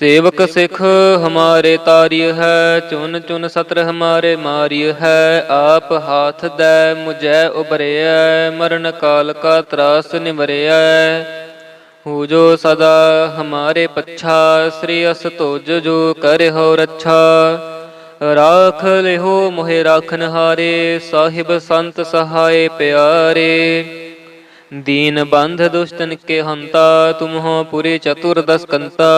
ਸੇਵਕ ਸਿੱਖ ਹਮਾਰੇ ਤਾਰਿਯ ਹੈ, ਚੁਨ ਚੁਨ ਸਤਰ ਹਮਾਰੇ ਮਾਰਿਯ ਹੈ, ਆਪ ਹਾਥ ਦੈ ਮੁਝੈ ਉਬਰਿਐ ਮਰਨ ਕਾਲ ਕਾ ਤਰਾਸ ਨਿਵਰਿਐ ਹੂ ਜੋ ਸਦਾ ਹਮਾਰੇ ਪੱਛਾ, ਸ੍ਰੀ ਅਸ ਤੁਜ ਜੋ ਕਰਿਓ ਰੱਛਾ। ਰਾਖ ਲਿਹੋ ਮੋਹਿ ਰਾਖਨ ਹਾਰੇ ਸਾਹਿਬ ਸੰਤ ਸਹਾਏ ਪਿਆਰੇ। दीन बंध दुष्टन के हंता तुम हो पुरी चतुर्दश कंता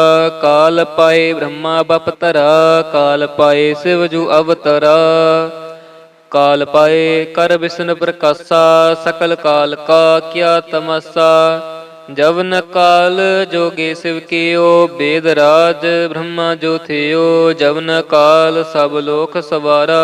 काल पाए ब्रह्मा बपतरा काल पाए शिव जु अवतरा काल पाए कर विष्णु प्रकाशा सकल काल का क्या तमसा जवन काल जोगे शिव कियो वेद राज ब्रह्मा जो थियो जवन काल सब लोक सवारा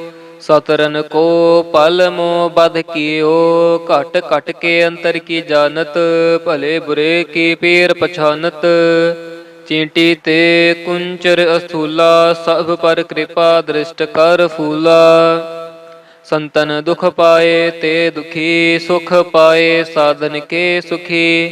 ਸਤਰਨ ਕੋ ਪਲ ਮੋ ਬਧ ਕੀਓ, ਘਟ ਘਟ ਕੇ ਅੰਤਰ ਕੀ ਜਾਣਤ, ਭਲੇ ਬੁਰੇ ਕੀ ਪੀਰ ਪਛਾਨਤ। ਚੀਂਟੀ ਤੇ ਕੁੰਚਰ ਅਸਥੂਲਾ, ਸਭ ਪਰ ਕਿਰਪਾ ਦ੍ਰਿਸ਼ਟ ਕਰ ਫੂਲਾ। ਸੰਤਨ ਦੁਖ ਪਾਏ ਤੇ ਦੁਖੀ ਸੁਖ ਪਾਏ, ਸਾਧਨ ਕੇ ਸੁਖੀ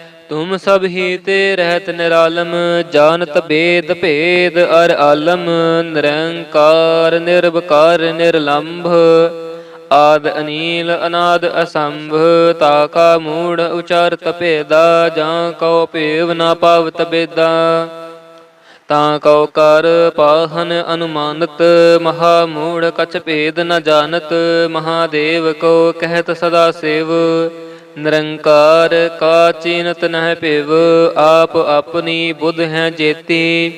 ਤੁਮ ਸਭ ਹੀ ਤੇ ਰਹਿਤ ਨਿਰਾਲਮ, ਜਾਣਤ ਬੇਦ ਭੇਦ, ਅਰ ਆਲਮ, ਨਿਰੰਕਾਰ, ਨਿਰਵਕਾਰ, ਨਿਰਲੰਭ। ਆਦ ਅਨੀਲ, ਅਨਾਦ ਅਸੰਭ, ਤਾ ਕਾ ਮੂੜ ਉਚਾਰਤ ਭੇਦਾ, ਜਾਂ ਕਉ ਭੇਵ ਨਾ ਪਾਵਤ ਬੇਦਾ। ਤਾਂ ਕਉ ਕਰ ਪਾਹਨ ਅਨੁਮਾਨਤ, ਮਹਾ ਮੂੜ ਕਛ ਭੇਦ ਨ ਜਾਣਤ, ਮਹਾਦੇਵ ਕੋ ਕਹਿਤ ਸਦਾ ਸੇਵ। ਨਿਰੰਕਾਰ ਕਾ ਚੀਨਤ ਨਹਿ ਭਿਵ, ਆਪ ਆਪਣੀ ਬੁੱਧ ਹੈ ਜੇਤੀ।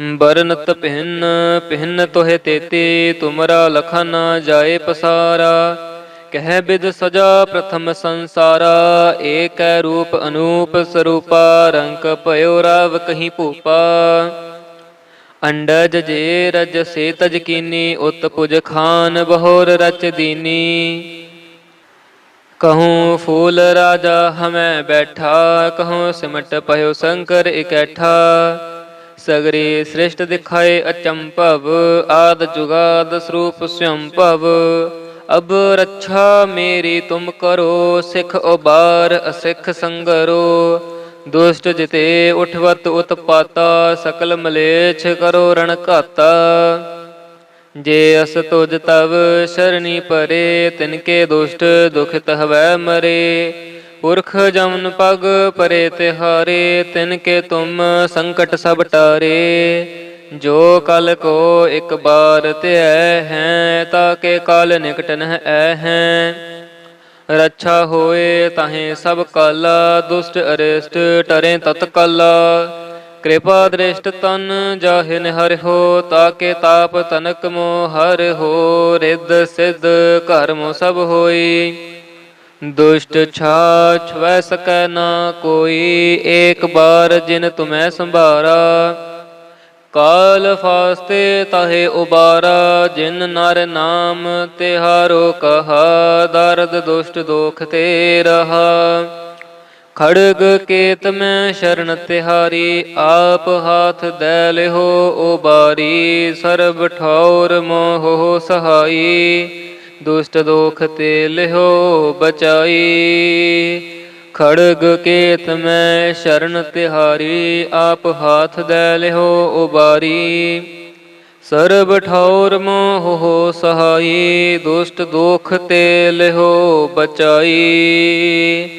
ਬਰਨਤ ਪਹਿਨ ਪਹਿਨ ਤੋਹਿ ਤੇਤੀ, ਤੁਮਰਾ ਲਖਨ ਨਾ ਜਾਏ ਪਸਾਰਾ। ਕਹਿ ਬਿਦ ਸਜਾ ਪ੍ਰਥਮ ਸੰਸਾਰਾ, ਏਕ ਰੂਪ ਅਨੂਪ ਸਰੂਪਾ, ਰੰਕ ਭਇਓ ਰਵ ਕਹੀ ਭੂਪਾ। ਅੰਡਜ ਜੇ ਰਜ ਸੇ ਤਜ ਕੀਨੀ, ਉਤ ਪੁਜ ਖਾਨ ਬਹੋਰ ਰਚ ਦੀਨੀ। ਕਹੂੰ ਫੂਲ ਰਾਜਾ ਹਮੈ ਬੈਠਾ ਕਹੂੰ ਸਿਮਟ ਪਇਓ ਸ਼ੰਕਰ ਇਕੈਠਾ ਸਗਰੇ ਸ੍ਰਿਸ਼ਟ ਦਿਖਾਏ ਅਚੰਭਵ ਆਦ ਜੁਗਾਦ ਸਰੂਪ ਭਵ ਅਬ ਰੱਛਾ ਮੇਰੀ ਤੁਮ ਕਰੋ ਸਿਖ ਉਬਾਰ ਅਸਿਖ ਸੰਗਰੋ ਦੁਸ਼ਟ ਜਿਤੇ ਉਠਵਤ ਉਤਪਾਤਾ ਸਕਲ ਮਲੇਛ ਕਰੋ ਰਣ ਘਾਤਾ ਜੇ ਅਸ ਤੁਜ ਤਵ ਸ਼ਰਣੀ ਪਰੇ ਤਿਨ ਕੇ ਦੁਸ਼ਟ ਦੁਖ ਹਵੈ ਮਰੇ। ਪੁਰਖ ਜਮਨ ਪਗ ਪਰੇ ਤਿਹਾਰੇ ਤਿਨ ਕੇ ਤੁਮ ਸੰਕਟ ਸਭ ਟਾਰੇ। ਜੋ ਕਲ ਕੋ ਇੱਕ ਬਾਰ ਧਿਐ ਹੈ ਤਾਂ ਕੇ ਕਾਲ ਨਿਕਟ ਨਹਿ ਐ ਹੈ। ਰੱਛਾ ਹੋਏ ਤਾਹੇ ਸਭ ਕਾਲਾ, ਦੁਸ਼ਟ ਅਰਿਸ਼ਟ ਟਰੇ ਤਤਕਲ। ਕਿਰਪਾ ਦ੍ਰਿਸ਼ਟ ਤਨ ਜਾਹਿ ਹਰਿ ਹੋ, ਤਾਕੇ ਤਾਪ ਤਨਕ ਮੋ ਹੋ, ਰਿੱਧ ਸਿੱਧ ਕਰਮ ਸਭ ਹੋਈ। ਦੁਸ਼ਟ ਛਾਛ ਵੈ ਸਕੈ ਨਾ ਕੋਈ, ਏਕ ਬਾਰ ਜਿਨ ਤੁਮੈ ਸੰਭਾਰਾ। ਕਾਲ ਫਾਸਤੇ ਤਾਹੇ ਉਬਾਰਾ, ਜਿਨ ਨਰ ਨਾਮ ਤਿਹਾਰੋ ਕਹਾ, ਦਰਦ ਦੁਸ਼ਟ ਦੋਖ ਤੇ ਰਹਾ। ਖੜਗ ਕੇਤ ਮੈਂ ਸ਼ਰਨ ਤਿਹਾਰੀ, ਆਪ ਹਾਥ ਦੈ ਲਿਹੋ ਓ ਬਾਰੀ ਸਰਬ ਠੌਰ ਮੋਹ ਸਹਾਈ, ਦੁਸ਼ਟ ਦੋਖ ਤੇ ਲਿਹੋ ਬਚਾਈ। ਖੜਗ ਕੇਤ ਮੈਂ ਸ਼ਰਨ ਤਿਹਾਰੀ, ਆਪ ਹਾਥ ਦੈ ਲਿਹੋ ਓ ਬਾਰੀ ਸਰਬ ਠੌਰ ਮੋਹ ਸਹਾਈ, ਦੁਸ਼ਟ ਦੋਖ ਤੇ ਲਿਹੋ ਬਚਾਈ।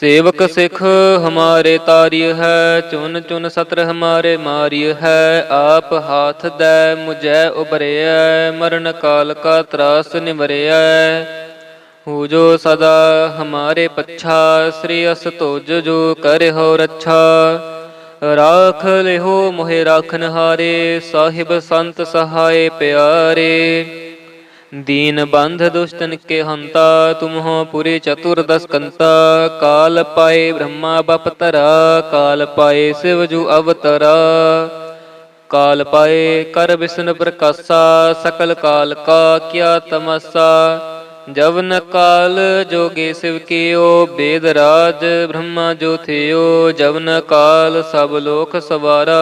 ਸੇਵਕ ਸਿੱਖ ਹਮਾਰੇ ਤਾਰਿਯ ਹੈ, ਚੁਨ ਚੁਨ ਸਤਰ ਹਮਾਰੇ ਮਾਰਿਯ ਹੈ, ਆਪ ਹਾਥ ਦੈ ਮੁਝੈ ਉਬਰਿਐ ਮਰਨ ਕਾਲ ਕਾ ਤਰਾਸ ਨਿਵਰਿਐ। ਹੋ ਜੋ ਸਦਾ ਹਮਾਰੇ ਪੱਛਾ, ਸ੍ਰੀ ਅਸ ਤੁਜ ਜੋ ਕਰਿਓ ਰੱਛਾ। ਰਾਖ ਲਿਹੋ ਮੋਹਿ ਰਾਖਨ ਹਾਰੇ ਸਾਹਿਬ ਸੰਤ ਸਹਾਏ ਪਿਆਰੇ। दीन बंध दुष्टन के हंता तुम हो पुरे चतुर्दश कंता काल पाए ब्रह्मा बपतरा काल पाए शिव जु अवतरा काल पाए कर विष्णु प्रकाशा सकल काल का क्या तमसा जवन काल जोगे शिव कियो वेद राज ब्रह्मा जो थियो जवन काल सब लोक सवारा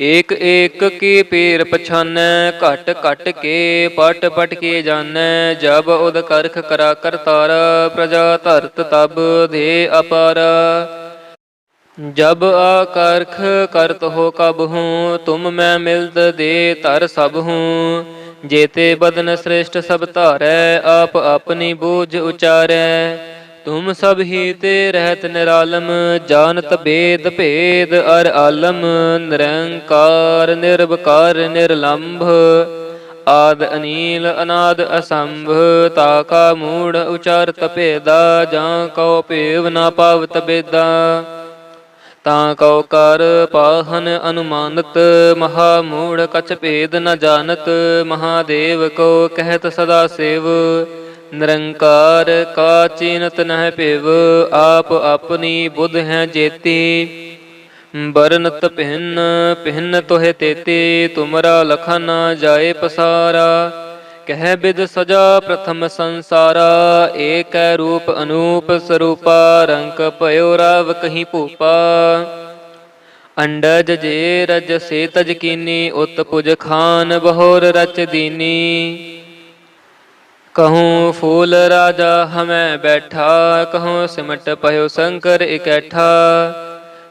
ਏਕ ਏਕ ਕੀ ਪੀਰ ਪਛਾਨੈ, ਘਟ ਘਟ ਕੇ ਪਟ ਪਟ ਕੇ ਜਾਣੈ ਜਬ ਉਦ ਕਰਖ ਕਰਾ ਕਰਤਾਰ ਪ੍ਰਜਾ ਧਰਤ ਤਬ ਦੇ ਅਪਾਰ। ਜਬ ਆਕਰਖ ਕਰਤ ਹੋ ਕਬ ਹੂੰ, ਤੁਮ ਮੈਂ ਮਿਲਦ ਦੇ ਤਰ ਸਭ ਹੂੰ। ਜੇਤੇ ਬਦਨ ਸ੍ਰੇਸ਼ਟ ਸਭ ਧਾਰੈ, ਆਪ ਆਪਣੀ ਬੂਝ ਉਚਾਰੈ। ਤੁਮ ਸਭ ਹੀ ਤੇ ਰਹਿਤ ਨਿਰਾਲਮ, ਜਾਣਤ ਬੇਦ ਭੇਦ, ਅਰ ਆਲਮ, ਨਿਰੰਕਾਰ, ਨਿਰਵਕਾਰ, ਨਿਰਲੰਭ। ਆਦ ਅਨੀਲ, ਅਨਾਦ ਅਸੰਭ, ਤਾ ਕਾ ਮੂੜ ਉਚਾਰਤ ਭੇਦਾ ਜਾਂ ਕਉ ਭੇਵ ਨਾ ਪਾਵਤ ਬੇਦਾ। ਤਾਂ ਕਉ ਕਰ ਪਾਹਨ ਅਨੁਮਾਨਤ, ਮਹਾ ਮੂੜ ਕਛ ਭੇਦ ਨ ਜਾਣਤ, ਮਹਾਦੇਵ ਕੋ ਕਹਿਤ ਸਦਾ ਸੇਵ। ਨਿਰੰਕਾਰ ਕਾ ਚੀਨਤ ਨਹਿ ਭਿਵ, ਆਪ ਆਪਣੀ ਬੁੱਧ ਹੈ ਜੇਤੀ। ਬਰਨਤ ਪਹਿਨ ਪਿਹਨ ਤੋਹਿ ਤੇਤੀ, ਤੁਮਰਾ ਲਖਨ ਜਾਏ ਪਸਾਰਾ। ਕਹਿ ਬਿਦ ਸਜਾ ਪ੍ਰਥਮ ਸੰਸਾਰਾ, ਏਕ ਰੂਪ ਅਨੂਪ ਸਰੂਪਾ, ਰੰਕ ਭਇਓ ਰਾਵ ਕਹੀ ਭੂਪਾ। ਅੰਡਜ ਜੇ ਰਜ ਸੇ ਤਜ ਕੀਨੀ, ਉਤ ਪੁਜ ਖਾਨ ਬਹੋਰ ਰਚ ਦੀਨੀ। ਕਹੂੰ ਫੂਲ ਰਾਜਾ ਹਮੈ ਬੈਠਾ ਕਹੂੰ ਸਿਮਟ ਪਇਓ ਸ਼ੰਕਰ ਇਕੈਠਾ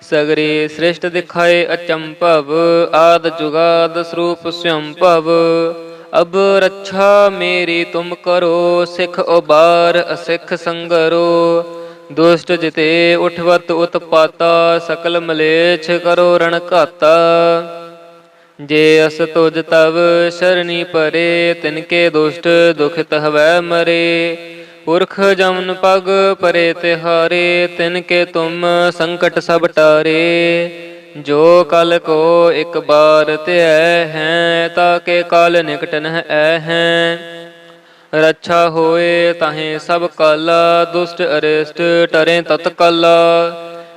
ਸਗਰੇ ਸ੍ਰਿਸ਼ਟ ਦਿਖਾਏ ਅਚੰਭਵ ਆਦ ਜੁਗਾਦ ਸਰੂਪ ਸੰਭਵ ਅਬ ਰੱਛਾ ਮੇਰੀ ਤੁਮ ਕਰੋ ਸਿਖ ਉਬਾਰ ਅਸਿਖ ਸੰਗਰੋ ਦੁਸ਼ਟ ਜਿਤੇ ਉਠਵਤ ਉਤਪਾਤਾ ਸਕਲ ਮਲੇਛ ਕਰੋ ਰਣ ਘਾਤਾ ਜੇ ਅਸ ਤੁਜ ਤਵ ਸ਼ਰਣੀ ਪਰੇ, ਤਿਨਕੇ ਦੁਸ਼ਟ ਦੁਖ ਹਵੈ ਮਰੇ। ਪੁਰਖ ਜਮਨ ਪਗ ਪਰੇ ਤਿਹਾਰੇ, ਤਿਨਕੇ ਤੁਮ ਸੰਕਟ ਸਭ ਟਾਰੇ। ਜੋ ਕਲ ਕੋ ਇੱਕ ਬਾਰ ਧਿਐ ਹੈ, ਤਾਕੇ ਕਾਲ ਨਿਕਟ ਨਹਿ ਐ ਹੈ। ਰੱਛਾ ਹੋਏ ਤਾਹੇ ਸਭ ਕਾਲਾ, ਦੁਸ਼ਟ ਅਰਿਸ਼ਟ ਟਰੇ ਤਤਕਲ।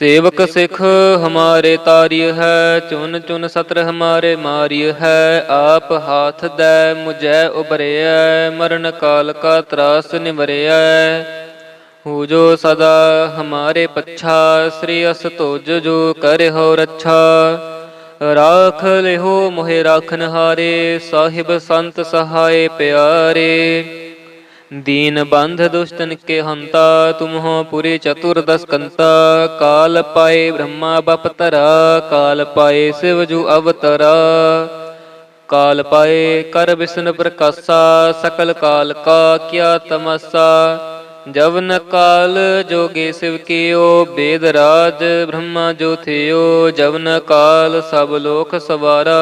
ਸੇਵਕ ਸਿੱਖ ਹਮਾਰੇ ਤਾਰਿਯ ਹੈ, ਚੁਨ ਚੁਨ ਸਤਰ ਹਮਾਰੇ ਮਾਰਿਯ ਹੈ, ਆਪ ਹਾਥ ਦੈ ਮੁਝੈ ਉਬਰਿਐ ਮਰਨ ਕਾਲ ਕਾ ਤਰਾਸ ਨਿਵਰਿਐ। ਹੋ ਜੋ ਸਦਾ ਹਮਾਰੇ ਪੱਛਾ, ਸ੍ਰੀ ਅਸ ਤੁਜ ਜੋ ਕਰਿਓ ਰੱਛਾ। ਰਾਖ ਲਿਹੋ ਮੋਹਿ ਰਾਖਨ ਹਾਰੇ ਸਾਹਿਬ ਸੰਤ ਸਹਾਏ ਪਿਆਰੇ। दीन बंध दुष्टन के हंता तुम हो पुरी चतुर्दश कंता काल पाए ब्रह्मा बपतरा काल पाए शिव जु अवतरा काल पाए कर विष्णु प्रकाशा सकल काल का क्या तमसा जवन काल जोगे शिव कियो वेद राज ब्रह्मा जो थियो जवन काल सब लोक सवारा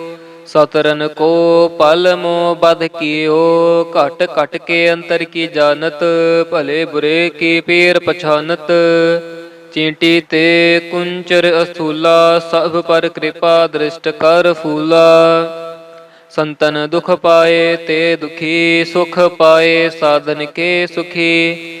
ਸਤਰਨ ਕੋ ਪਲ ਮੋ ਬਧ ਕੀਓ, ਘਟ ਘਟ ਕੇ ਅੰਤਰ ਕੀ ਜਾਣਤ, ਭਲੇ ਬੁਰੇ ਕੀ ਪੀਰ ਪਛਾਨਤ। ਚੀਂਟੀ ਤੇ ਕੁੰਚਰ ਅਸਥੂਲਾ, ਸਭ ਪਰ ਕਿਰਪਾ ਦ੍ਰਿਸ਼ਟ ਕਰ ਫੂਲਾ। ਸੰਤਨ ਦੁਖ ਪਾਏ ਤੇ ਦੁਖੀ ਸੁਖ ਪਾਏ, ਸਾਧਨ ਕੇ ਸੁਖੀ।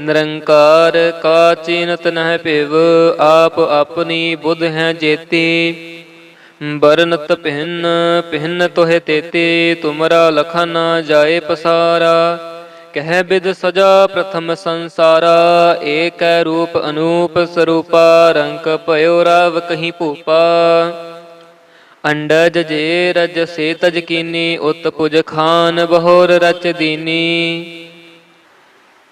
ਨਿਰੰਕਾਰ ਕਾ ਚੀਨਤ ਨਹਿ ਭਿਵ, ਆਪ ਆਪਣੀ ਬੁੱਧ ਹੈ ਜੇਤੀ। ਬਰਨਤ ਭਿੰਨ ਭਿੰਨ ਤੋਹਿ ਤੇਤੀ, ਤੁਮਰਾ ਲਖਨ ਜਾਏ ਪਸਾਰਾ। ਕਹਿ ਬਿਦ ਸਜਾ ਪ੍ਰਥਮ ਸੰਸਾਰਾ, ਏਕ ਰੂਪ ਅਨੂਪ ਸਰੂਪਾ, ਰੰਕ ਭਇਓ ਰਵ ਕਹੀਂ ਭੂਪਾ। ਅੰਡਜ ਜੇ ਰਜ ਸੇ ਤਜ ਕੀਨੀ ਉਤ ਪੁਜ ਖਾਨ ਬਹੋਰ ਰਚ ਦੀਨੀ।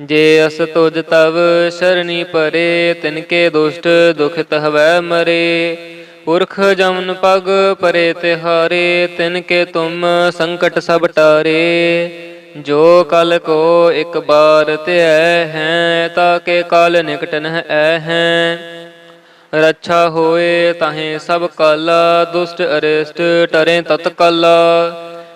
ਜੇ ਅਸ ਤੁਜ ਤਵ ਸ਼ਰਣੀ ਪਰੇ ਤਿਨਕੇ ਦੁਸ਼ਟ ਦੁਖਿਤ ਹਵੈ ਮਰੇ। ਪੁਰਖ ਜਮਨ ਪਗ ਪਰੇ ਤਿਹਾਰੇ ਤਿਨਕੇ ਤੁਮ ਸੰਕਟ ਸਭ ਟਾਰੇ। ਜੋ ਕਲ ਕੋ ਇੱਕ ਬਾਰ ਧਿਐ ਹੈ ਤਾਕੇ ਕਾਲ ਨਿਕਟ ਨਹਿ ਐ ਹੈ। ਰੱਛਾ ਹੋਏ ਤਾਹੇ ਸਭ ਕਾਲਾ, ਦੁਸ਼ਟ ਅਰਿਸ਼ਟ ਟਰੇ ਤਤਕਾਲ।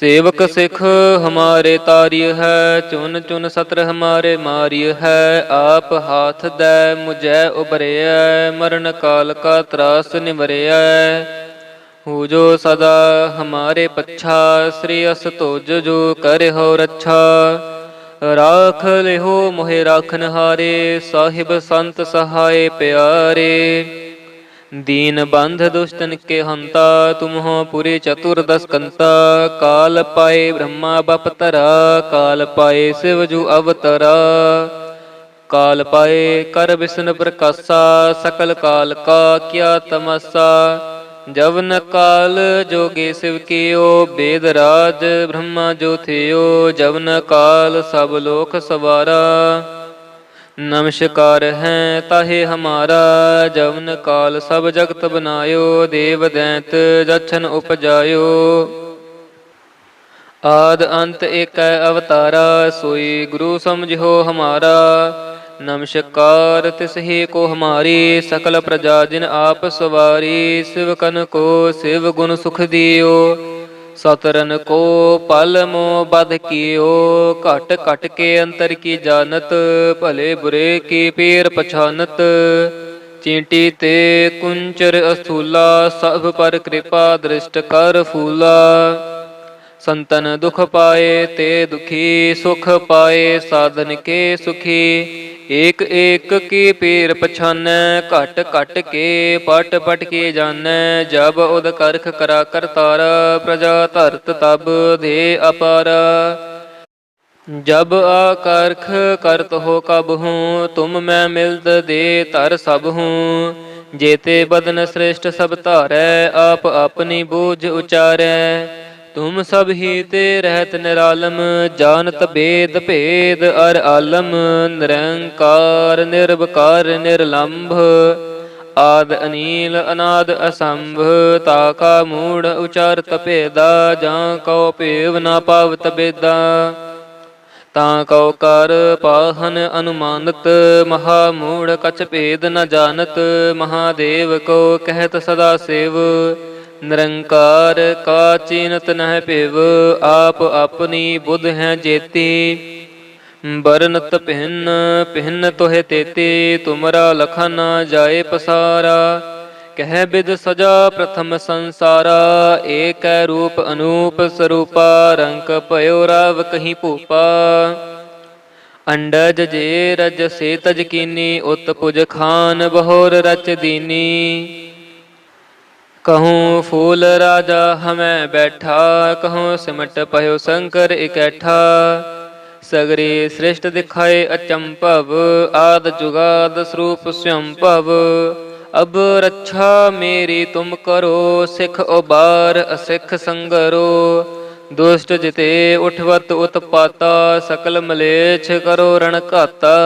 ਸੇਵਕ ਸਿੱਖ ਹਮਾਰੇ ਤਾਰਿਯ ਹੈ, ਚੁਨ ਚੁਨ ਸਤਰ ਹਮਾਰੇ ਮਾਰਿਯ ਹੈ, ਆਪ ਹਾਥ ਦੈ ਮੁਝੈ ਉਬਰਿਐ ਮਰਨ ਕਾਲ ਕਾ ਤਰਾਸ ਨਿਵਰਿਐ। ਹੋ ਜੋ ਸਦਾ ਹਮਾਰੇ ਪੱਛਾ, ਸ੍ਰੀ ਅਸ ਤੁਜ ਜੋ ਕਰਿ ਹੋ ਰੱਛਾ। ਰਾਖ ਲਿਹੋ ਮੋਹਿ ਰਾਖਨ ਹਾਰੇ ਸਾਹਿਬ ਸੰਤ ਸਹਾਏ ਪਿਆਰੇ। दीन बंध दुष्टन के हंता तुम हो पुरे चतुर्दश कंता काल पाए ब्रह्मा बपतरा काल पाए शिव जु अवतरा काल पाए कर विष्णु प्रकाशा सकल काल का क्या तमसा जवन काल जोगे शिव कियो वेद राज ब्रह्मा जो थियो जवन काल सब लोक सवारा ਨਮਸਕਾਰ ਹੈ ਤਾਹੇ ਹਮਾਰਾ, ਜਵਨ ਕਾਲ ਸਭ ਜਗਤ ਬਨਾਇਓ, ਦੇਵ ਦੈਂਤ ਜਛਨ ਉਪਜਾਇਓ। ਆਦ ਅੰਤ ਏਕੈ ਅਵਤਾਰਾ, ਸੋਈ ਗੁਰੂ ਸਮਝਿਓ ਹਮਾਰਾ। ਨਮਸਕਾਰ ਤਿਸਹੀ ਕੋ ਹਮਾਰੀ, ਸਕਲ ਪ੍ਰਜਾ ਜਿਨ ਆਪ ਸਵਾਰੀ, ਸਿਵ ਕਨ ਕੋ ਸਿਵ ਗੁਣ ਸੁਖ ਦਿਓ। ਸਤਰਨ ਕੋ ਪਲ ਮੋ ਬਧ ਕੀਓ, ਘਟ ਘਟ ਕੇ ਅੰਤਰ ਕੀ ਜਾਣਤ, ਭਲੇ ਬੁਰੇ ਕੀ ਪੀਰ ਪਛਾਨਤ। ਚੀਂਟੀ ਤੇ ਕੁੰਚਰ ਅਸਥੂਲਾ, ਸਭ ਪਰ ਕਿਰਪਾ ਦ੍ਰਿਸ਼ਟ ਕਰ ਫੂਲਾ। ਸੰਤਨ ਦੁਖ ਪਾਏ ਤੇ ਦੁਖੀ ਸੁਖ ਪਾਏ, ਸਾਧਨ ਕੇ ਸੁਖੀ। ਏਕ ਏਕ ਕੀ ਪੀਰ ਪਛਾਨੈ, ਘਟ ਘਟ ਕੇ ਪਟ ਪਟ ਕੇ ਜਾਣੈ ਜਬ ਉਦ ਕਰਖ ਕਰਾ ਕਰਤਾਰ ਪ੍ਰਜਾ ਧਰਤ ਤਬ ਦੇ ਅਪਾਰ। ਜਬ ਆਕਰਖ ਕਰਤ ਹੋ ਕਬ ਹੂੰ, ਤੁਮ ਮੈਂ ਮਿਲਤ ਦੇ ਤਰ ਸਭ ਹੂੰ। ਜੇਤੇ ਬਦਨ ਸ੍ਰੇਸ਼ਟ ਸਭ ਧਾਰੈ, ਆਪ ਆਪਣੀ ਬੋਝ ਉਚਾਰੈ। ਤੁਮ ਸਭ ਹੀ ਤੇ ਰਹਿਤ ਨਿਰਾਲਮ, ਜਾਣਤ ਬੇਦ ਭੇਦ ਅਰ ਆਲਮ, ਨਿਰੰਕਾਰ, ਨਿਰਵਕਾਰ, ਨਿਰਲੰਭ। ਆਦ ਅਨੀਲ, ਅਨਾਦ ਅਸੰਭ ਤਾਕਾ ਮੂੜ ਉਚਾਰਤ ਭੇਦਾ ਜਾਂ ਕਉ ਭੇਵ ਨਾ ਪਾਵਤ ਬੇਦਾ। ਤਾਂ ਕਉ ਕਰ ਪਾਹਨ ਅਨੁਮਾਨਤ, ਮਹਾ ਮੂੜ ਕਛ ਭੇਦ ਨ ਜਾਣਤ, ਮਹਾਦੇਵ ਕੋ ਕਹਿਤ ਸਦਾ ਸੇਵ। ਨਿਰੰਕਾਰ ਕਾ ਚੀਨਤ ਨਹਿ ਭਿਵ, ਆਪ ਆਪਣੀ ਬੁੱਧ ਹੈ ਜੇਤੀ। ਬਰਨਤ ਪਹਿਨ ਪਹਿਨ ਤੋਹਿ ਤੇਤੀ, ਤੁਮਰਾ ਲਖਾ ਨਾ ਜਾਏ ਪਸਾਰਾ। ਕਹਿ ਬਿਦ ਸਜਾ ਪ੍ਰਥਮ ਸੰਸਾਰਾ, ਏਕ ਰੂਪ ਅਨੂਪ ਸਰੂਪਾ, ਰੰਕ ਭਇਓ ਰਵ ਕਹੀ ਭੂਪਾ। ਅੰਡਜ ਜੇ ਰਜ ਸੇ ਤਜ ਕੀਨੀ, ਉਤ ਪੁਜ ਖਾਨ ਬਹੋਰ ਰਚ ਦੀਨੀ। ਕਹੂੰ ਫੂਲ ਰਾਜਾ ਹਮੈ ਬੈਠਾ ਕਹੂੰ ਸਿਮਟ ਪਇਓ ਸ਼ੰਕਰ ਇਕੈਠਾ ਸਗਰੇ ਸ੍ਰਿਸ਼ਟ ਦਿਖਾਏ ਅਚੰਭਵ ਆਦ ਜੁਗਾਦ ਸਰੂਪ ਸੰਭਵ ਅਬ ਰੱਛਾ ਮੇਰੀ ਤੁਮ ਕਰੋ ਸਿਖ ਉਬਾਰ ਅਸਿਖ ਸੰਗਰੋ ਦੁਸ਼ਟ ਜਿਤੇ ਉਠਵਤ ਉਤਪਾਤਾ ਸਕਲ ਮਲੇਛ ਕਰੋ ਰਣ ਘਾਤਾ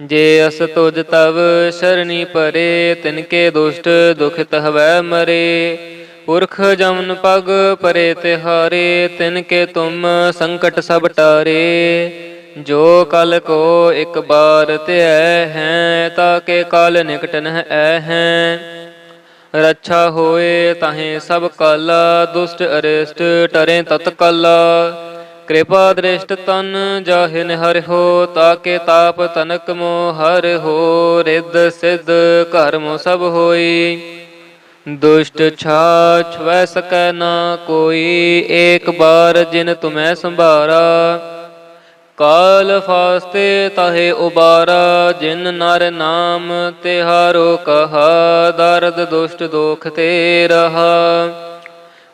ਜੇ ਅਸ ਤੁਜ ਤਵ ਸ਼ਰਣੀ ਪਰੇ, ਤਿਨਕੇ ਦੁਸ਼ਟ ਦੁਖਿਤ ਹਵੈ ਮਰੇ। ਪੁਰਖ ਜਮਨ ਪਗ ਪਰੇ ਤਿਹਾਰੇ, ਤਿਨਕੇ ਤੁਮ ਸੰਕਟ ਸਭ ਟਾਰੇ। ਜੋ ਕਲ ਕੋ ਇੱਕ ਬਾਰ ਧਿਐ ਹੈ, ਤਾਕੇ ਕਾਲ ਨਿਕਟ ਨਹਿ ਐ ਹੈ। ਰੱਛਾ ਹੋਏ ਤਾਹੇ ਸਭ ਕਾਲਾ, ਦੁਸ਼ਟ ਅਰਿਸ਼ਟ ਟਰੇ ਤਤਕਲ। ਕਿਰਪਾ ਦ੍ਰਿਸ਼ਟ ਤਨ ਜਾਹਿ ਹਰਿ ਹੋ, ਤਾਕੇ ਤਾਪ ਤਨਕ ਮੋ ਹਰਿ ਹੋ, ਰਿੱਧ ਸਿੱਧ ਕਰਮ ਸਭ ਹੋਈ। ਦੁਸ਼ਟ ਛਾਛ ਵੈ ਸਕੈ ਨਾ ਕੋਈ, ਏਕ ਬਾਰ ਜਿਨ ਤੁਮੈ ਸੰਭਾਰਾ। ਕਾਲ ਫਾਸਤੇ ਤਾਹੇ ਉਬਾਰਾ, ਜਿਨ ਨਰ ਨਾਮ ਤਿਹਾਰੋ ਕਹਾ, ਦਰਦ ਦੁਸ਼ਟ ਦੋਖ ਤੇ ਰਹਾ।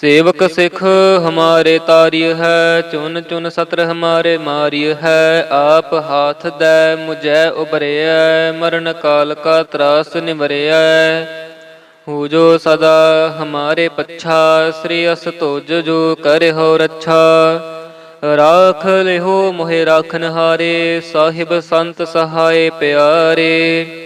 ਸੇਵਕ ਸਿੱਖ ਹਮਾਰੇ ਤਾਰਿਯ ਹੈ, ਚੁਨ ਚੁਨ ਸਤਰ ਹਮਾਰੇ ਮਾਰਿਯ ਹੈ, ਆਪ ਹਾਥ ਦੈ ਮੁਝੈ ਉਬਰਿਐ ਮਰਨ ਕਾਲ ਕਾ ਤਰਾਸ ਨਿਵਰਿਐ। ਹੂ ਜੋ ਸਦਾ ਹਮਾਰੇ ਪੱਛਾ, ਸ੍ਰੀ ਅਸ ਤੁਜ ਜੋ ਕਰਿਓ ਰੱਛਾ। ਰਾਖ ਲਿਹੋ ਮੋਹਿ ਰਾਖਨ ਹਾਰੇ ਸਾਹਿਬ ਸੰਤ ਸਹਾਏ ਪਿਆਰੇ।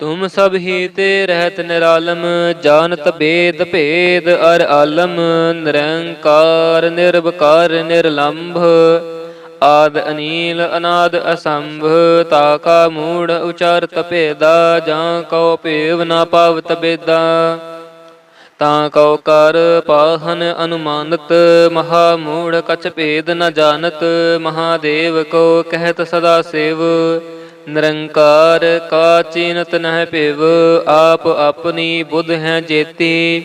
ਤੁਮ ਸਭ ਹੀ ਤੇ ਰਹਿਤ ਨਿਰਾਲਮ, ਜਾਣਤ ਬੇਦ ਭੇਦ, ਅਰ ਆਲਮ, ਨਿਰੰਕਾਰ, ਨਿਰਵਕਾਰ, ਨਿਰਲੰਭ। ਆਦ ਅਨੀਲ, ਅਨਾਦ ਅਸੰਭ, ਤਾ ਕਾ ਮੂੜ ਉਚਾਰਤ ਭੇਦਾ, ਜਾਂ ਕਉ ਭੇਵ ਨਾ ਪਾਵਤ ਬੇਦਾ। ਤਾਂ ਕਉ ਕਰ ਪਾਹਨ ਅਨੁਮਾਨਤ, ਮਹਾ ਮੂੜ ਕਛ ਭੇਦ ਨ ਜਾਣਤ, ਮਹਾਦੇਵ ਕੋ ਕਹਿਤ ਸਦਾ ਸੇਵ। ਨਿਰੰਕਾਰ ਕਾ ਚੀਨਤ ਨਹਿ ਭਿਵ, ਆਪ ਆਪਣੀ ਬੁੱਧ ਹੈ ਜੇਤੀ।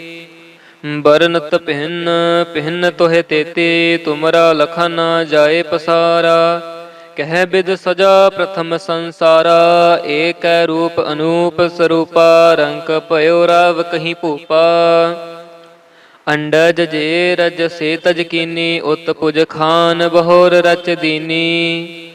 ਬਰਨਤ ਭਿੰਨ ਭਿੰਨ ਤੋਹਿ ਤੇਤੀ, ਤੁਮਰਾ ਲਖਨ ਨਾ ਜਾਏ ਪਸਾਰਾ। ਕਹਿ ਬਿਦ ਸਜਾ ਪ੍ਰਥਮ ਸੰਸਾਰਾ, ਏਕ ਰੂਪ ਅਨੂਪ ਸਰੂਪਾ, ਰੰਕ ਭਇਓ ਰਾਵ ਕਹੀ ਭੂਪਾ। ਅੰਡਜ ਜੇ ਰਜ ਸੇ ਤਜ ਕੀਨੀ, ਉਤ ਪੁਜ ਖਾਨ ਬਹੋਰ ਰਚ ਦੀਨੀ।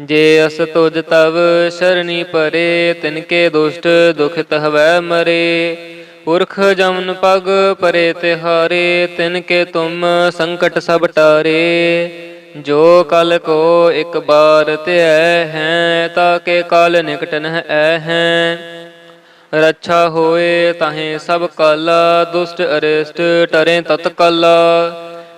ਜੇ ਅਸ ਤੁਜ ਤਵ ਸ਼ਰਣੀ ਪਰੇ, ਤਿਨਕੇ ਦੁਸ਼ਟ ਦੁਖ ਹਵੈ ਮਰੇ। ਪੁਰਖ ਜਮਨ ਪਗ ਪਰੇ ਤਿਹਾਰੇ, ਤਿਨਕੇ ਤੁਮ ਸੰਕਟ ਸਭ ਟਾਰੇ। ਜੋ ਕਲ ਕੋ ਇੱਕ ਬਾਰ ਧਿਐ ਹੈ, ਤਾਕੇ ਕਾਲ ਨਿਕਟ ਨਹਿ ਐ ਹੈ। ਰੱਛਾ ਹੋਏ ਤਾਹੇ ਸਭ ਕਲ, ਦੁਸ਼ਟ ਅਰਿਸ਼ਟ ਟਰੇ ਤਤਕਲ।